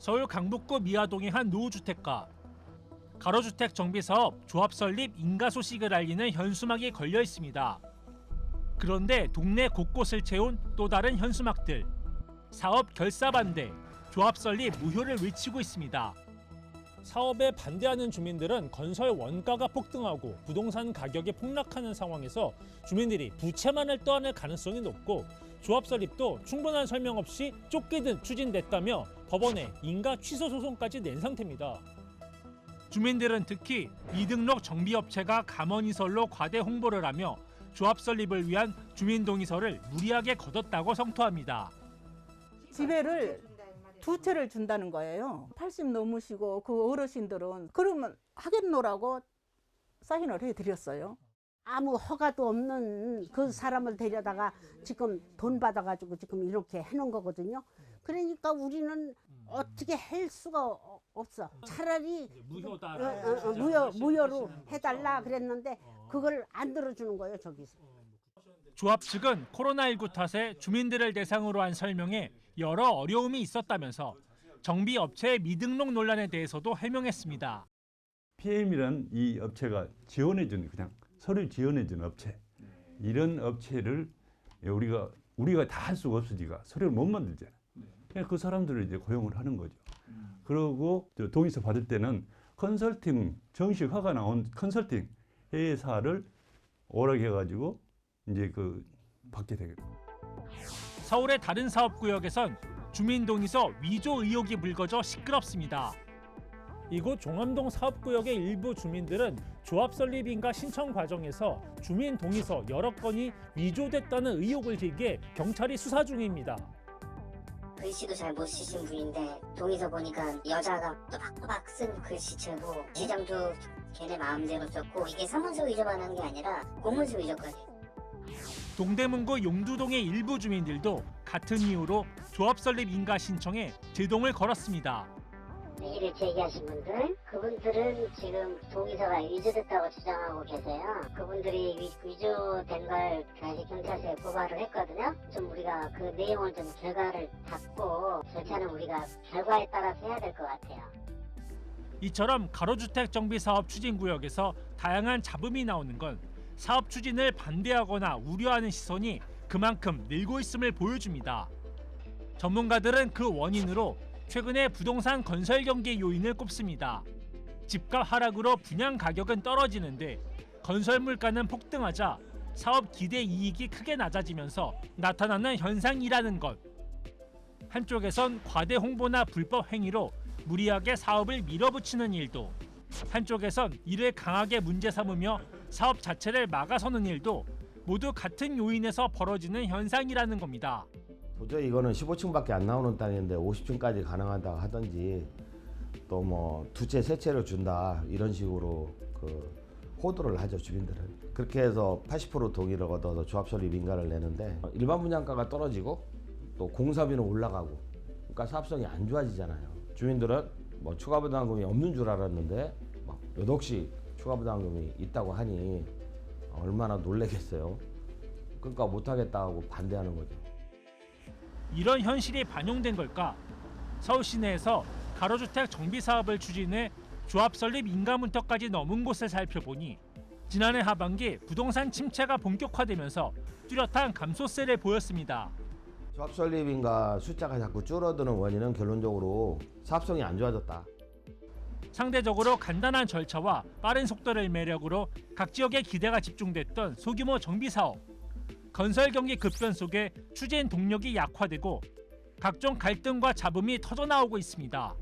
서울 강북구 미아동의 한 노후주택가. 가로주택 정비 사업 조합 설립 인가 소식을 알리는 현수막이 걸려 있습니다. 그런데 동네 곳곳을 채운 또 다른 현수막들. 사업 결사 반대, 조합 설립 무효를 외치고 있습니다. 사업에 반대하는 주민들은 건설 원가가 폭등하고 부동산 가격이 폭락하는 상황에서 주민들이 부채만을 떠안을 가능성이 높고 조합 설립도 충분한 설명 없이 쫓기듯 추진됐다며 법원에 인가 취소 소송까지 낸 상태입니다. 주민들은 특히 이등록 정비업체가 감언이설로 과대 홍보를 하며 조합 설립을 위한 주민 동의서를 무리하게 거뒀다고 성토합니다. 지배를 두 채를 준다는 거예요. 80 넘으시고 그 어르신들은 그러면 하겠노라고 사인을 해드렸어요. 아무 허가도 없는 그 사람을 데려다가 지금 돈 받아가지고 지금 이렇게 해놓은 거거든요. 그러니까 우리는 어떻게 할 수가 어- 없어. 차라리 무효다. 어, 어, 어, 무효 무효로 해달라 그랬는데 그걸 안 들어주는 거예요 저기서. 조합 측은 코로나19 탓에 주민들을 대상으로 한 설명에 여러 어려움이 있었다면서 정비 업체의 미등록 논란에 대해서도 해명했습니다. PM이란 이 업체가 지원해주는 그냥 서류 지원해주는 업체 이런 업체를 우리가 우리가 다 할 수가 없으니까 서류를 못 만들잖아. 그냥 그 사람들을 이제 고용을 하는 거죠. 그리고 저 동의서 받을 때는 컨설팅 정식 허가 나온 컨설팅 회사를 오락해가지고 이제 그 받게 되겠다. 서울의 다른 사업 구역에선 주민 동의서 위조 의혹이 불거져 시끄럽습니다. 이곳 종암동 사업구역의 일부 주민들은 조합 설립인가 신청 과정에서 주민 동의서 여러 건이 위조됐다는 의혹을 제기해 경찰이 수사 중입니다. 글씨도 잘 못 쓰신 분인데 동의서 보니까 여자가 또박또박 쓴 글씨체고 지장도 걔네 마음대로 썼고 이게 사무소 위조만 게 아니라 공문서 위조까지 동대문구 용두동의 일부 주민들도 같은 이유로 조합 설립 인가 신청에 제동을 걸었습니다. 이를 제기하신 분들 그분들은 지금 동의서가 위조됐다고 주장하고 계세요. 그분들이 위, 위조된 걸 다시 경찰서에 고발을 했거든요. 좀 우리가 그 내용을 좀 결과를 받고 절차는 우리가 결과에 따라서 해야 될 것 같아요. 이처럼 가로주택 정비 사업 추진 구역에서 다양한 잡음이 나오는 건 사업 추진을 반대하거나 우려하는 시선이 그만큼 늘고 있음을 보여줍니다. 전문가들은 그 원인으로 최근에 부동산 건설 경기 요인을 꼽습니다. 집값 하락으로 분양 가격은 떨어지는데 건설 물가는 폭등하자 사업 기대 이익이 크게 낮아지면서 나타나는 현상이라는 것. 한쪽에선 과대 홍보나 불법 행위로 무리하게 사업을 밀어붙이는 일도 한쪽에선 이를 강하게 문제 삼으며 사업 자체를 막아서는 일도 모두 같은 요인에서 벌어지는 현상이라는 겁니다. 도저히 이거는 15층밖에 안 나오는 땅인데 50층까지 가능하다 하든지 또 뭐 두 채 세 채를 준다 이런 식으로 그 호도를 하죠 주민들은. 그렇게 해서 80% 동의를 얻어서 조합 설립 인가를 내는데 일반 분양가가 떨어지고 또 공사비는 올라가고 그러니까 사업성이 안 좋아지잖아요. 주민들은 뭐 추가 부담금이 없는 줄 알았는데 막 몇억씩 추가 부담금이 있다고 하니 얼마나 놀래겠어요. 그러니까 못하겠다 고 반대하는 거죠 이런 현실이 반영된 걸까? 서울 시내에서 가로주택 정비 사업을 추진해 조합 설립 인가문턱까지 넘은 곳을 살펴보니 지난해 하반기 부동산 침체가 본격화되면서 뚜렷한 감소세를 보였습니다. 조합 설립인가 숫자가 자꾸 줄어드는 원인은 결론적으로 사업성이 안 좋아졌다. 상대적으로 간단한 절차와 빠른 속도를 매력으로 각 지역의 기대가 집중됐던 소규모 정비 사업. 건설 경기 급변 속에 추진 동력이 약화되고 각종 갈등과 잡음이 터져나오고 있습니다.